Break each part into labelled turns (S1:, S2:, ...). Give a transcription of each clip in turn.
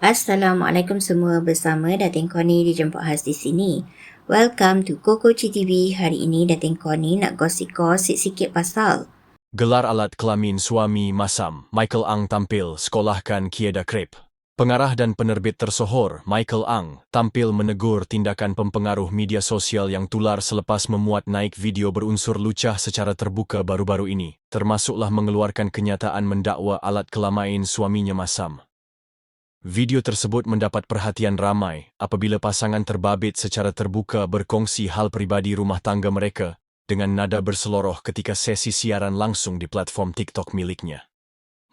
S1: Assalamualaikum semua bersama Datin Koni dijemput khas di sini. Welcome to Koko TV. Hari ini Datin Koni nak gosip-gosip sikit pasal.
S2: Gelar alat kelamin suami Masam, Michael Ang tampil sekolahkan Kieda Krep. Pengarah dan penerbit tersohor, Michael Ang, tampil menegur tindakan pempengaruh media sosial yang tular selepas memuat naik video berunsur lucah secara terbuka baru-baru ini, termasuklah mengeluarkan kenyataan mendakwa alat kelamin suaminya Masam. Video tersebut mendapat perhatian ramai apabila pasangan terbabit secara terbuka berkongsi hal peribadi rumah tangga mereka dengan nada berseloroh ketika sesi siaran langsung di platform TikTok miliknya.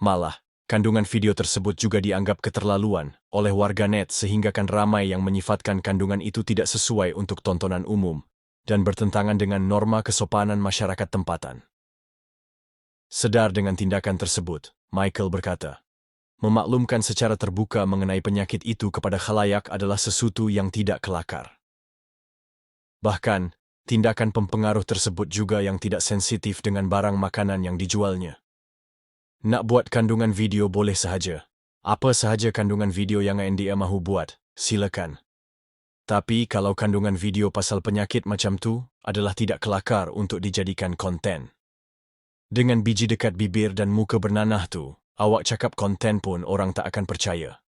S2: Malah, kandungan video tersebut juga dianggap keterlaluan oleh warganet sehinggakan ramai yang menyifatkan kandungan itu tidak sesuai untuk tontonan umum dan bertentangan dengan norma kesopanan masyarakat tempatan. Sedar dengan tindakan tersebut, Michael berkata, memaklumkan secara terbuka mengenai penyakit itu kepada khalayak adalah sesuatu yang tidak kelakar. Bahkan, tindakan pempengaruh tersebut juga yang tidak sensitif dengan barang makanan yang dijualnya. Nak buat kandungan video boleh sahaja. Apa sahaja kandungan video yang NDA mahu buat, silakan. Tapi kalau kandungan video pasal penyakit macam tu adalah tidak kelakar untuk dijadikan konten. Dengan biji dekat bibir dan muka bernanah tu, awak cakap konten pun orang tak akan percaya.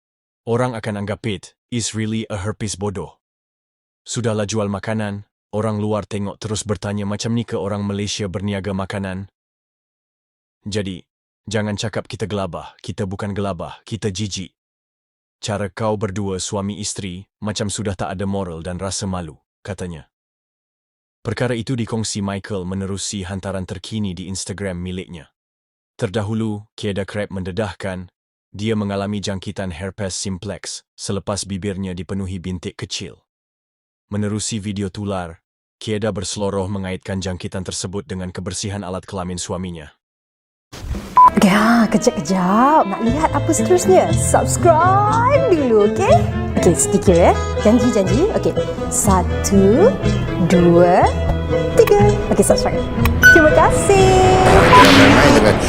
S2: Orang akan anggap it is really a herpes bodoh. Sudahlah jual makanan, orang luar tengok terus bertanya macam ni ke orang Malaysia berniaga makanan. Jadi, jangan cakap kita gelabah, kita bukan gelabah, kita jijik. Cara kau berdua suami isteri macam sudah tak ada moral dan rasa malu, katanya. Perkara itu dikongsi Michael menerusi hantaran terkini di Instagram miliknya. Terdahulu, Kieda Krab mendedahkan dia mengalami jangkitan herpes simplex selepas bibirnya dipenuhi bintik kecil. Menerusi video tular, Kieda berseloroh mengaitkan jangkitan tersebut dengan kebersihan alat kelamin suaminya.
S3: Ya, kejap-kejap. Nak lihat apa seterusnya? Subscribe dulu, okey? Okey, sedikit ya. Janji-janji. Okey. Satu, dua, tiga. Okey, subscribe. Terima kasih.